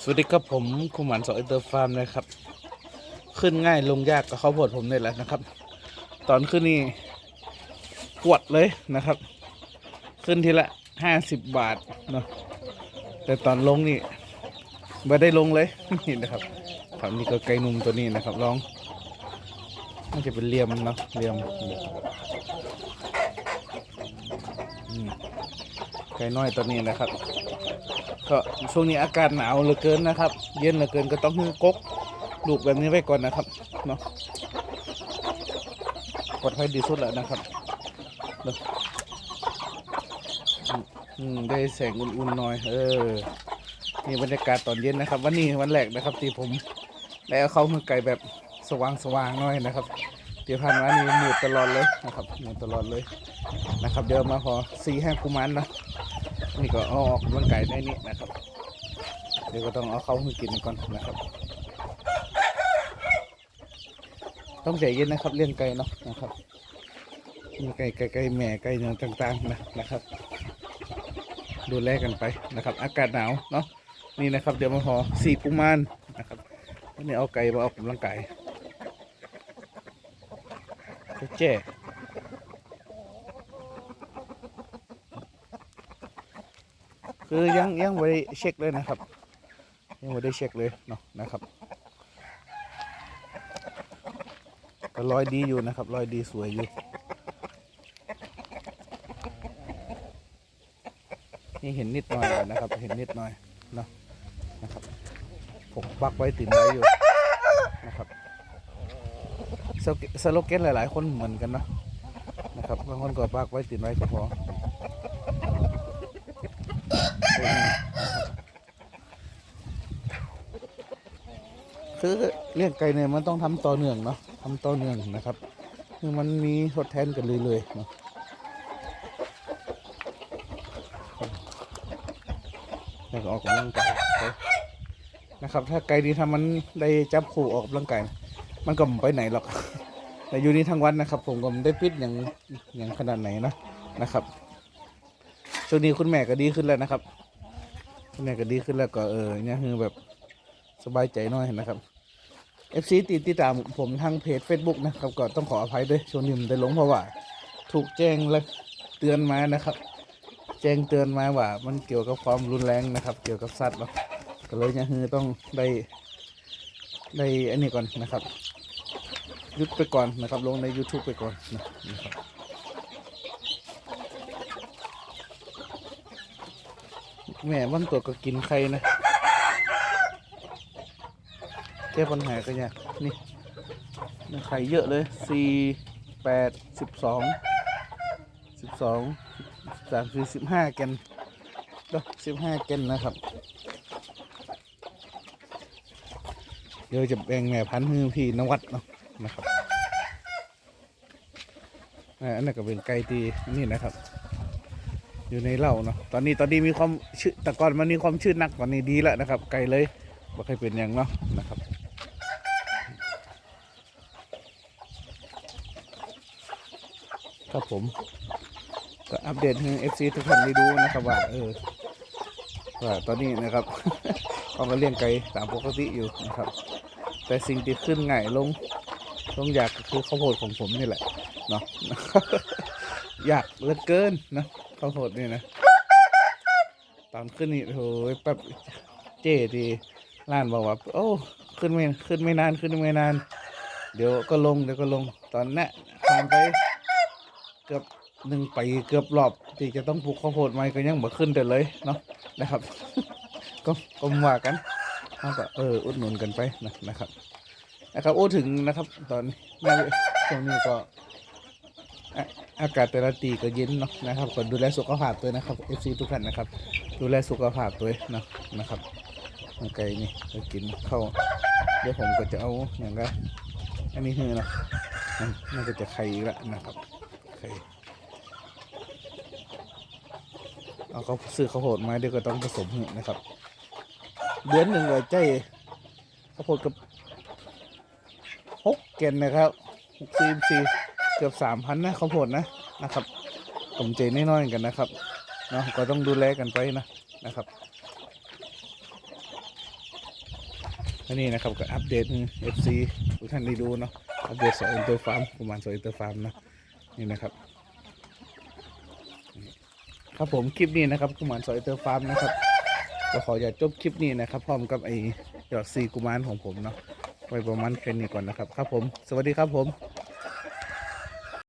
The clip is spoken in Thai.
สวัสดีครับผมคุณหมันสอยเตอร์ฟาร์มนะครับ ขึ้นง่ายลงยากกับข้าวโพดผมนี่แหละนะครับ ตอนขึ้นนี่ปวดเลยนะครับ ขึ้นทีละห้าสิบบาทเนาะแต่ตอนลงนี่ไม่ได้ลงเลยนี่นะครับครับนี่ก็ไก่นุ่มตัวนี้นะครับลองมันจะเป็นเลียมเนาะเลียม ไก่น้อยตัวนี้นะครับ ก็ช่วงนี้อากาศหนาวเหลือเกินนะครับ เย็นเหลือเกินก็ต้องฮื้อกกลูกแบบนี้ไว้ก่อนนะครับเนาะปลอดภัยดีสุดแล้วนะครับเนอะอืมอืมได้แสงอุ่นๆหน่อย เออนี่บรรยากาศตอนเย็นนะครับ วันนี้วันแรกนะครับที่ผมได้เอาเข้ามือไก่แบบสว่างๆหน่อยนะครับ เดี๋ยวผ่านมานี่มืดตลอดเลยนะครับหมืดตลอดเลยนะครับ เดี๋ยวมาพอสี่ห้ากุมารนะนี่ก็เอาออกกำลังกายได้นี่นะครับ เดี๋ยวก็ต้องเอาเข้าให้กินก่อนนะครับ ต้องใจเย็นนะครับเลี้ยงไก่เนาะนะครับมีไก่ไก่ไก่แม่ไก่เนื้อต่างๆนะนะครับ ดูแลกันไปนะครับ อากาศหนาวเนาะนี่นะครับ เดี๋ยวมาพอสี่กุมารนะครับวันนี้เอาไก่มาออกกำลังกาย เจ๊คือยังยังไม่ได้เช็คเลยนะครับ ยังไม่ได้เช็คเลยเนาะนะครับก็รอยดีอยู่นะครับรอยดีสวยอยู่นี่เห็นนิดหน่อยนะครับ เห็นนิดหน่อยเนาะนะครับผมปักไว้ติดไว้อยู่ สโลแกสโลแกนหลายๆ คนเหมือนกันเนาะนะครับบางคนก็ปักไว้ติดไว้ก็พอคือเลี้ยงไก่เนี่ยมันต้องทำต่อเนื่องเนาะทำต่อเนื่องนะครับคือมันมีทดแทนกันเรื่อยๆเนาะแล้วก็ออกกำลังกายนะครับ ถ้าไก่ดีถ้ามันได้จับคู่ออกกำลังกาย มันก็ไม่ไปไหนหรอก แต่อยู่นี่ทั้งวันนะครับ ผมก็ไม่ได้ปิดอย่างอย่างขนาดไหนนะนะครับช่วงนี้คุณแม่ก็ดีขึ้นแล้วนะครับคุณแม่ก็ดีขึ้นแล้วก็เออเนี่ยคือแบบสบายใจหน่อยนะครับ FC ติดติดตามผมทางเพจ Facebook นะครับ ก็ต้องขออภัยด้วยช่วงนี้ผมได้ลงเพราะว่า ถูกแจ้งและเตือนมานะครับ แจ้งเตือนมาว่า มันเกี่ยวกับความรุนแรงนะครับ เกี่ยวกับสัตว์เนาะก็เลยเนี่ยคือต้องได้ ได้อันนี้ก่อนนะครับยุดไปก่อนนะครับ ลงใน YouTube ไปก่อนนะนะครับแม่บางตัวก็กินไข่นะแก้ปัญหาก็ยากนี่นี่ไข่เยอะเลยสี่แปดสิบสองสิบสองสามสี่สิบห้าแกนเด้อสิบห้าแกนนะครับ เดี๋ยวจะแบ่งแม่พันธุ์ให้พี่นวัดเนาะนะครับอันนั้นก็เป็นไก่ตีนี่นะครับ อยู่ในเหล้าเนาะตอนนี้ตอนนี้มีความชื่อแต่ก่อนมันมีความชื่อนักตอนนี้ดีแล้วนะครับ ไก่เลยบ่เคยเป็นอย่างเนาะนะครับครับผมก็อัปเดตให้ FC ทุกท่านได้ดูนะครับว่าเออว่าตอนนี้นะครับเขาก็เลี้ยงไก่ตามปกติอยู่นะครับ แต่สิ่งที่ขึ้นไงลงลงอยากคือข้าวโพดของผมนี่แหละเนาะอยากเหลือเกินนะข้าวโพดนี่นะตอนขึ้นนี่โอ้ยแป๊บเจ๊ดีร้านบอกว่าโอ้ขึ้นไม่ขึ้นไม่นานขึ้นไม่นาน เดี๋ยวก็ลงเดี๋ยวก็ลงตอนนั้ผ่านไปเกือบหนึ่งปีเกือบรอบที่จะต้องปลูกข้าวโพดใหม่ก็ยังบ่ขึ้นแต่เลยเนาะนะครับ ก็ก็ว่ากัน เราก็เอออุดหนุนกันไปนะนะครับ นะครับโอ้ถึงนะครับ ตอนนี้ช่วงนี้ก็อากาศแต่ละตีก็เย็นเนาะนะครับก็ดูแลสุขภาพตัวนะครับเอฟซีทุกท่านนะครับ ดูแลสุขภาพตัวนะนะครับร่างไก่นี่ก็กินเข้าวเดี๋ยวผมก็จะเอาอย่างไรอันนี้คือเนาะมันมันก็จะไข่ล้วนะครับไข่เอาเขาซื้อข้าวโพดมาเดี๋ยวก็ต้องผสมให้นะครับ เดือนหนึ่งเลยใจข้าวโพดกับหกเกนนะครับหกซีมซีเกือบสามพันนะข้าวโพดนะนะครับผมใจน้อยๆกันนะครับเนาะก็ต้องดูแลกันไปนะนะครับอันนี้นะครับก็อัปเดตเอฟซีทุกท่านได้ดูเนาะอัปเดตสอยอินเตอร์ฟาร์มกุมารสอยอินเตอร์ฟาร์มนะนี่นะครับครับผมคลิปนี้นะครับกุมารสอยอินเตอร์ฟาร์มนะครับ ก็ขออย่าจบคลิปนี้นะครับ พร้อมกับไอ้ยอดซีกุมารของผมเนาะไว้ประมาณแค่นี้ก่อนนะครับ ครับผม สวัสดีครับผม